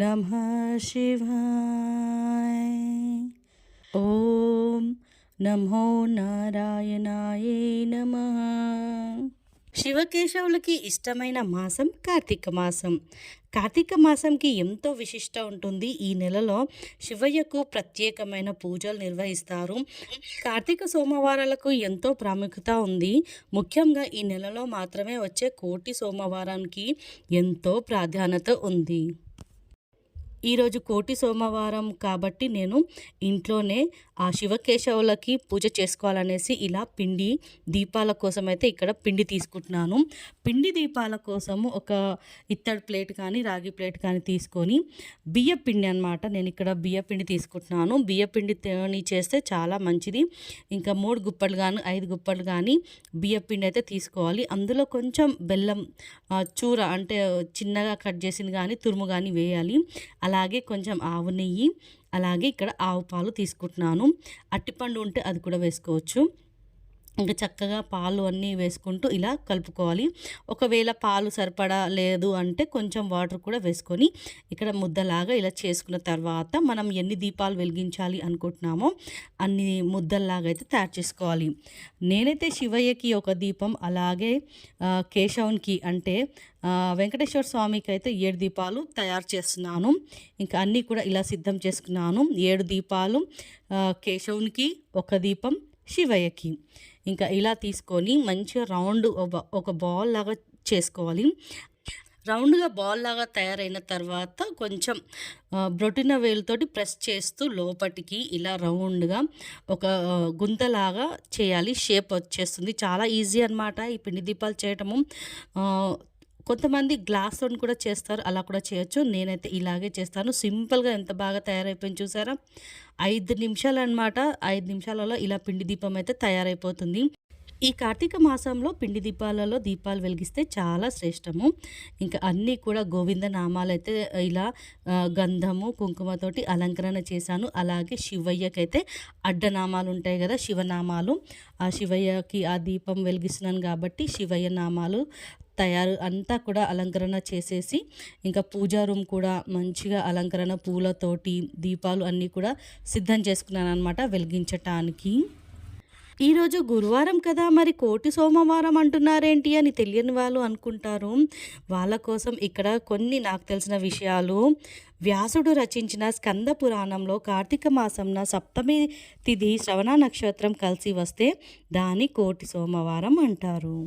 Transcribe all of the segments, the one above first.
నమ శివాయ ఓం నమో నారాయణాయ నమ శివకేశవులకి ఇష్టమైన మాసం కార్తీక మాసం. కార్తీక మాసంకి ఎంతో విశిష్ట ఉంటుంది. ఈ నెలలో శివయ్యకు ప్రత్యేకమైన పూజలు నిర్వహిస్తారు. కార్తీక సోమవారాలకు ఎంతో ప్రాముఖ్యత ఉంది. ముఖ్యంగా ఈ నెలలో మాత్రమే వచ్చే కోటి సోమవారానికి ఎంతో ప్రాధాన్యత ఉంది. ఈరోజు కోటి సోమవారం కాబట్టి నేను ఇంట్లోనే ఆ శివకేశవులకి పూజ చేసుకోవాలనేసి ఇలా పిండి దీపాల కోసం అయితే ఇక్కడ పిండి తీసుకుంటున్నాను. పిండి దీపాల కోసము ఒక ఇత్తడి ప్లేట్ కానీ రాగి ప్లేట్ కానీ తీసుకొని బియ్య పిండి అనమాట నేను ఇక్కడ బియ్య పిండి తీసుకుంటున్నాను. బియ్య పిండిని చేస్తే చాలా మంచిది. ఇంకా మూడు గుప్పలు కానీ ఐదు గుప్పలు కానీ బియ్య పిండి అయితే తీసుకోవాలి. అందులో కొంచెం బెల్లం చూర అంటే చిన్నగా కట్ చేసింది కానీ తురుము కానీ వేయాలి. అలాగే కొంచెం ఆవు నెయ్యి అలాగే ఇక్కడ ఆవు పాలు తీసుకుంటున్నాను. అట్టిపండు ఉంటే అది కూడా వేసుకోవచ్చు. ఇంకా చక్కగా పాలు అన్నీ వేసుకుంటూ ఇలా కలుపుకోవాలి. ఒకవేళ పాలు సరిపడా లేదు అంటే కొంచెం వాటర్ కూడా వేసుకొని ఇక్కడ ముద్దలాగా ఇలా చేసుకున్న తర్వాత మనం ఎన్ని దీపాలు వెలిగించాలి అనుకుంటున్నామో అన్ని ముద్దల్లాగా అయితే తయారు చేసుకోవాలి. నేనైతే శివయ్యకి ఒక దీపం అలాగే కేశవునికి అంటే వెంకటేశ్వర స్వామికి అయితే ఏడు దీపాలు తయారు చేస్తున్నాను. ఇంకా అన్నీ కూడా ఇలా సిద్ధం చేసుకున్నాను. ఏడు దీపాలు కేశవునికి ఒక దీపం శివయ్యకి. ఇంకా ఇలా తీసుకొని మంచిగా రౌండ్ ఒక బాల్ లాగా చేసుకోవాలి. రౌండ్గా బాల్ లాగా తయారైన తర్వాత కొంచెం బ్రొటిన వేలుతోటి ప్రెస్ చేస్తూ లోపటికి ఇలా రౌండ్గా ఒక గుంతలాగా చేయాలి. షేప్ వచ్చేస్తుంది. చాలా ఈజీ అనమాట ఈ పిండి దీపాలు చేయటము. కొంతమంది గ్లాస్ గ్లాస్తో కూడా చేస్తారు అలా కూడా చేయొచ్చు. నేనైతే ఇలాగే చేస్తాను. సింపుల్గా ఎంత బాగా తయారైపోయింది చూసారా? ఐదు నిమిషాలు అనమాట ఐదు నిమిషాలలో ఇలా పిండి దీపం అయితే తయారైపోతుంది. ఈ కార్తీక మాసంలో పిండి దీపాలలో దీపాలు వెలిగిస్తే చాలా శ్రేష్టము. ఇంకా అన్నీ కూడా గోవింద నామాలు అయితే ఇలా గంధము కుంకుమతోటి అలంకరణ చేశాను. అలాగే శివయ్యకైతే అడ్డనామాలు ఉంటాయి కదా శివనామాలు. ఆ శివయ్యకి ఆ దీపం వెలిగిస్తున్నాను కాబట్టి శివయ్య నామాలు తయారు అంతా కూడా అలంకరణ చేసేసి ఇంకా పూజా రూమ్ కూడా మంచిగా అలంకరణ పూలతోటి దీపాలు అన్నీ కూడా సిద్ధం చేసుకున్నాను అనమాట వెలిగించటానికి. ఈరోజు గురువారం కదా మరి కోటి సోమవారం అంటున్నారేంటి అని తెలియని వాళ్ళు అనుకుంటారు. వాళ్ళ కోసం ఇక్కడ కొన్ని నాకు తెలిసిన విషయాలు. వ్యాసుడు రచించిన స్కంద పురాణంలో కార్తీక మాసంన సప్తమి తిథి శ్రవణ నక్షత్రం కలిసి వస్తే దాని కోటి సోమవారం అంటారు.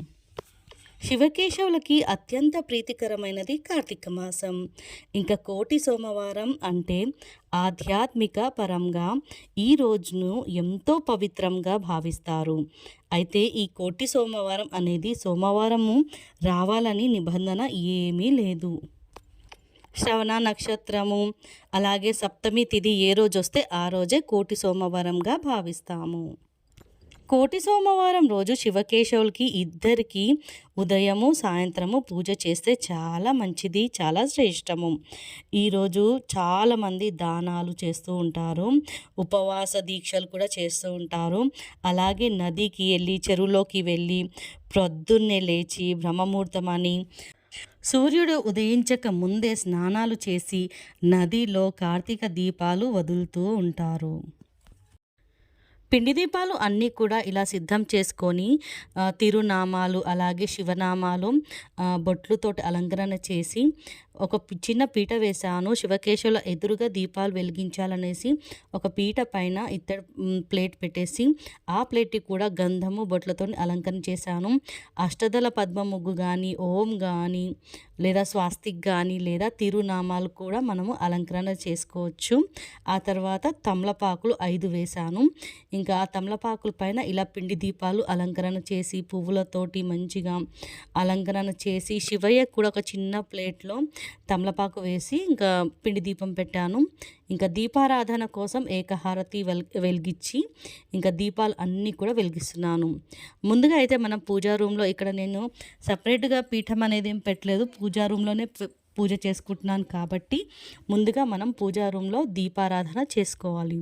శివకేశవులకి అత్యంత ప్రీతికరమైనది కార్తీక మాసం. ఇంకా కోటి సోమవారం అంటే ఆధ్యాత్మిక పరంగా ఈ రోజును ఎంతో పవిత్రంగా భావిస్తారు. అయితే ఈ కోటి సోమవారం అనేది సోమవారము రావాలని నిబంధన ఏమీ లేదు. శ్రవణ నక్షత్రము అలాగే సప్తమి తిథి ఏ రోజు వస్తే ఆ రోజే కోటి సోమవారంగా భావిస్తాము. కోటి సోమవారం రోజు శివకేశవులకి ఇద్దరికి ఉదయము సాయంత్రము పూజ చేస్తే చాలా మంచిది చాలా శ్రేష్టము. ఈరోజు చాలామంది దానాలు చేస్తూ ఉంటారు ఉపవాస దీక్షలు కూడా చేస్తూ ఉంటారు. అలాగే నదికి వెళ్ళి చెరువులోకి వెళ్ళి ప్రొద్దున్నే లేచి బ్రహ్మముహూర్తమని సూర్యుడు ఉదయించక ముందే స్నానాలు చేసి నదిలో కార్తీక దీపాలు వదులుతూ ఉంటారు. పిండి దీపాలు అన్నీ కూడా ఇలా సిద్ధం చేసుకొని తిరునామాలు అలాగే శివనామాలు బొట్లుతోటి అలంకరణ చేసి ఒక చిన్న పీట వేశాను. శివకేశవుల ఎదురుగా దీపాలు వెలిగించాలనేసి ఒక పీట పైన ఇత్తడి ప్లేట్ పెట్టేసి ఆ ప్లేట్కి కూడా గంధము బొట్లతో అలంకరణ చేశాను. అష్టదల పద్మ ముగ్గు కానీ ఓం కానీ లేదా స్వాస్తిక్ కానీ లేదా తిరునామాలు కూడా మనము అలంకరణ చేసుకోవచ్చు. ఆ తర్వాత తమలపాకులు ఐదు వేశాను. ఇంకా తమలపాకుల పైన ఇలా పిండి దీపాలు అలంకరణ చేసి పువ్వులతోటి మంచిగా అలంకరణ చేసి శివయ్య కూడా ఒక చిన్న ప్లేట్లో తమలపాకు వేసి ఇంకా పిండి దీపం పెట్టాను. ఇంకా దీపారాధన కోసం ఏకహారతి వెల్ వెలిగించి ఇంకా దీపాలు అన్నీ కూడా వెలిగిస్తున్నాను. ముందుగా అయితే మనం పూజా రూమ్లో ఇక్కడ నేను సపరేట్గా పీఠం అనేది ఏం పెట్టలేదు. పూజా రూమ్లోనే పూజ చేసుకుంటున్నాను కాబట్టి ముందుగా మనం పూజా రూమ్లో దీపారాధన చేసుకోవాలి.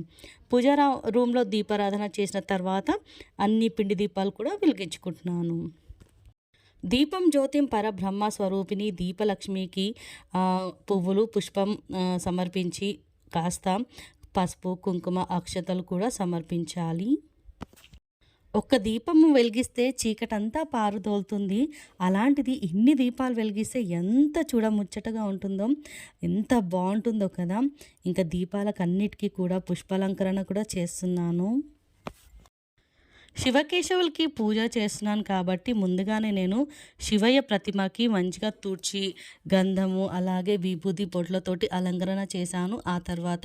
పూజా రూమ్లో దీపారాధన చేసిన తర్వాత అన్ని పిండి దీపాలు కూడా వెలిగించుకుంటున్నాను. దీపం జ్యోతిం పరబ్రహ్మ స్వరూపిణి దీపలక్ష్మికి పువ్వులు పుష్పం సమర్పించి కాస్త పసుపు కుంకుమ అక్షతలు కూడా సమర్పించాలి. ఒక్క దీపము వెలిగిస్తే చీకటంతా పారుదోలుతుంది. అలాంటిది ఇన్ని దీపాలు వెలిగిస్తే ఎంత చూడముచ్చటగా ఉంటుందో ఎంత బాగుంటుందో కదా. ఇంకా దీపాలకు అన్నిటికీ కూడా పుష్పాలంకరణ కూడా చేస్తున్నాను. శివకేశవులకి పూజ చేస్తున్నాను కాబట్టి ముందుగానే నేను శివయ్య ప్రతిమకి మంచిగా తుడిచి గంధము అలాగే విభూతి బొట్లతోటి అలంకరణ చేశాను. ఆ తర్వాత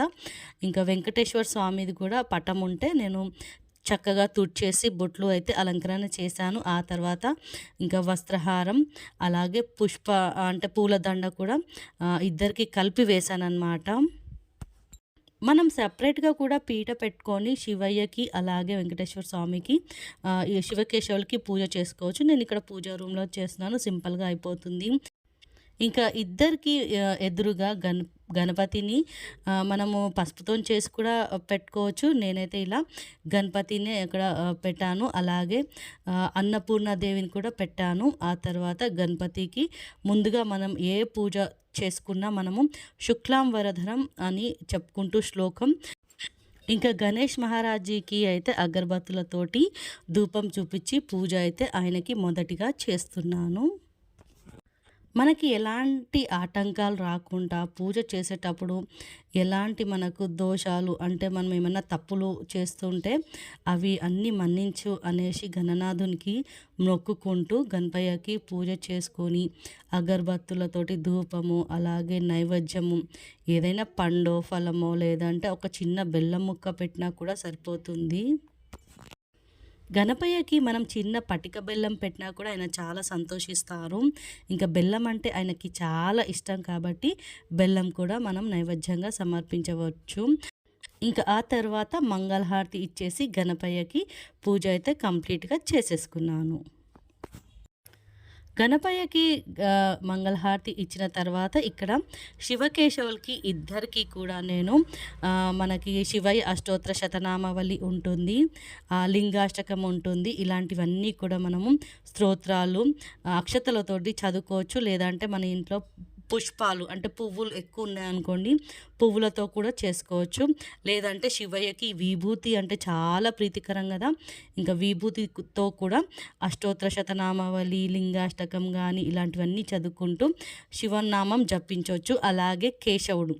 ఇంకా వెంకటేశ్వర స్వామిది కూడా పటం ఉంటే నేను చక్కగా తుడిచేసి బొట్లు అయితే అలంకరణ చేశాను. ఆ తర్వాత ఇంకా వస్త్రహారం అలాగే పుష్ప అంటే పూలదండ కూడా ఇద్దరికి కలిపి వేశాను అనమాట మనం సపరేట్గా కూడా పీట పెట్టుకొని శివయ్యకి అలాగే వెంకటేశ్వర స్వామికి శివకేశవులకి పూజ చేసుకోవచ్చు. నేను ఇక్కడ పూజా రూమ్లో చేస్తున్నాను. సింపుల్గా అయిపోతుంది. ఇంకా ఇద్దరికి ఎదురుగా గణ గణపతిని మనము పసుపుతో చేసి కూడా పెట్టుకోవచ్చు. నేనైతే ఇలా గణపతిని ఇక్కడ పెట్టాను. అలాగే అన్నపూర్ణ అన్నపూర్ణాదేవిని కూడా పెట్టాను. ఆ తర్వాత గణపతికి ముందుగా మనం ఏ పూజ చేసుకున్నా మనము శుక్లాం వరధరం అని చెప్పుకుంటూ శ్లోకం. ఇంకా గణేష్ మహారాజీకి అయితే అగరబత్తులతోటి ధూపం చూపించి పూజ అయితే ఆయనకి మొదటిగా చేస్తున్నాను. మనకి ఎలాంటి ఆటంకాలు రాకుండా పూజ చేసేటప్పుడు ఎలాంటి మనకు దోషాలు అంటే మనం ఏమైనా తప్పులు చేస్తుంటే అవి అన్నీ మన్నించు అనేసి గణనాథునికి మొక్కుకుంటూ గణపయ్యకి పూజ చేసుకొని అగరబత్తులతోటి ధూపము అలాగే నైవేద్యము ఏదైనా పండో ఫలమో లేదంటే ఒక చిన్న బెల్లం ముక్క పెట్టినా కూడా సరిపోతుంది. గణపయ్యకి మనం చిన్న పటిక బెల్లం పెట్టినా కూడా ఆయన చాలా సంతోషిస్తారు. ఇంకా బెల్లం అంటే ఆయనకి చాలా ఇష్టం కాబట్టి బెల్లం కూడా మనం నైవేద్యంగా సమర్పించవచ్చు. ఇంకా ఆ తర్వాత మంగళహారతి ఇచ్చేసి గణపయ్యకి పూజ అయితే కంప్లీట్గా చేసేసుకున్నాను. గణపయ్యకి మంగళహారతి ఇచ్చిన తర్వాత ఇక్కడ శివకేశవులకి ఇద్దరికి కూడా నేను మనకి శివయ్య అష్టోత్తర శతనామావళి ఉంటుంది లింగాష్టకం ఉంటుంది ఇలాంటివన్నీ కూడా మనము స్తోత్రాలు అక్షతలతోటి చదువుకోవచ్చు లేదంటే మన ఇంట్లో పుష్పాలు అంటే పువ్వులు ఎక్కువ ఉన్నాయనుకోండి పువ్వులతో కూడా చేసుకోవచ్చు. లేదంటే శివయ్యకి విభూతి అంటే చాలా ప్రీతికరం కదా. ఇంకా విభూతితో కూడా అష్టోత్తర శతనామావళి లింగాష్టకం కానీ ఇలాంటివన్నీ చదువుకుంటూ శివనామం జపించవచ్చు. అలాగే కేశవుడు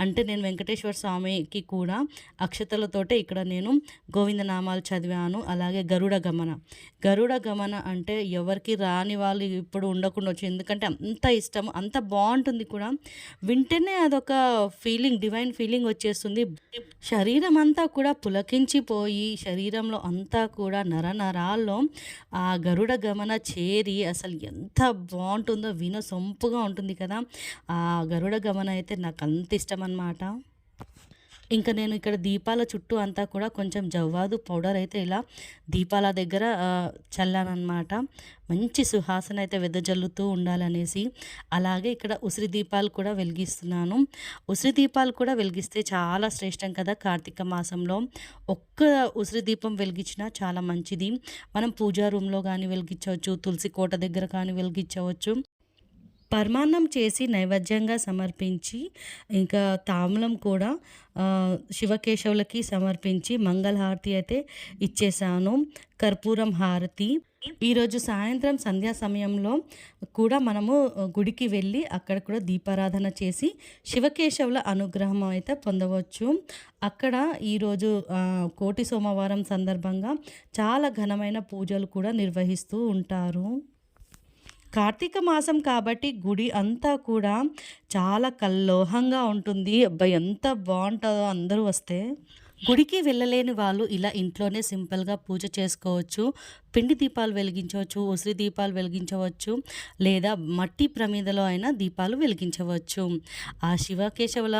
అంటే నేను వెంకటేశ్వర స్వామికి కూడా అక్షతలతోటే ఇక్కడ నేను గోవిందనామాలు చదివాను. అలాగే గరుడ గమన. గరుడ గమన అంటే ఎవరికి రాని వాళ్ళు ఇప్పుడు ఉండకుండా వచ్చు ఎందుకంటే అంత ఇష్టం అంత బాగుంది బాగుంటుంది కూడా. వింటేనే అదొక ఫీలింగ్ డివైన్ ఫీలింగ్ వచ్చేస్తుంది. శరీరం అంతా కూడా పులకించిపోయి శరీరంలో అంతా కూడా నర నరాల్లో ఆ గరుడ గమన చేరి అసలు ఎంత బాగుంటుందో వినసొంపుగా ఉంటుంది కదా. ఆ గరుడ గమన అయితే నాకు అంత ఇష్టం అన్నమాట ఇంకా నేను ఇక్కడ దీపాల చుట్టూ అంతా కూడా కొంచెం జవ్వాదు పౌడర్ అయితే ఇలా దీపాల దగ్గర ఆ, మంచి సుహాసన అయితే వెదజల్లుతూ ఉండాలనేసి అలాగే ఇక్కడ ఉసిరి దీపాలు కూడా వెలిగిస్తున్నాను. ఉసిరి దీపాలు కూడా వెలిగిస్తే చాలా శ్రేష్టం కదా కార్తీక మాసంలో. ఒక్క ఉసిరి దీపం వెలిగించినా చాలా మంచిది. మనం పూజా రూమ్లో కానీ వెలిగించవచ్చు తులసి కోట దగ్గర కానీ వెలిగించవచ్చు. పరమాన్నం చేసి నైవేద్యంగా సమర్పించి ఇంకా తాంబూలం కూడా శివకేశవులకి సమర్పించి మంగళహారతి అయితే ఇచ్చేసాను. కర్పూరం హారతి. ఈరోజు సాయంత్రం సంధ్యా సమయంలో కూడా మనము గుడికి వెళ్ళి అక్కడ కూడా దీపారాధన చేసి శివకేశవుల అనుగ్రహం అయితే పొందవచ్చు. అక్కడ ఈరోజు కోటి సోమవారం సందర్భంగా చాలా ఘనమైన పూజలు కూడా నిర్వహిస్తూ ఉంటారు. కార్తీక మాసం కాబట్టి గుడి అంతా కూడా చాలా కల్లోహంగా ఉంటుంది. అబ్బాయి ఎంత బాగుంటుందో అందరూ వస్తే. గుడికి వెళ్ళలేని వాళ్ళు ఇలా ఇంట్లోనే సింపుల్గా పూజ చేసుకోవచ్చు. పిండి దీపాలు వెలిగించవచ్చు ఉసిరి దీపాలు వెలిగించవచ్చు లేదా మట్టి ప్రమిదలో అయినా దీపాలు వెలిగించవచ్చు. ఆ శివకేశవుల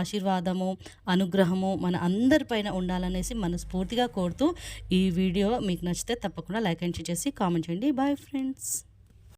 ఆశీర్వాదము అనుగ్రహము మన అందరిపైన ఉండాలనేసి మనస్ఫూర్తిగా కోరుతూ ఈ వీడియో మీకు నచ్చితే తప్పకుండా లైక్ అండ్ షేర్ చేసి కామెంట్ చేయండి. Bye friends.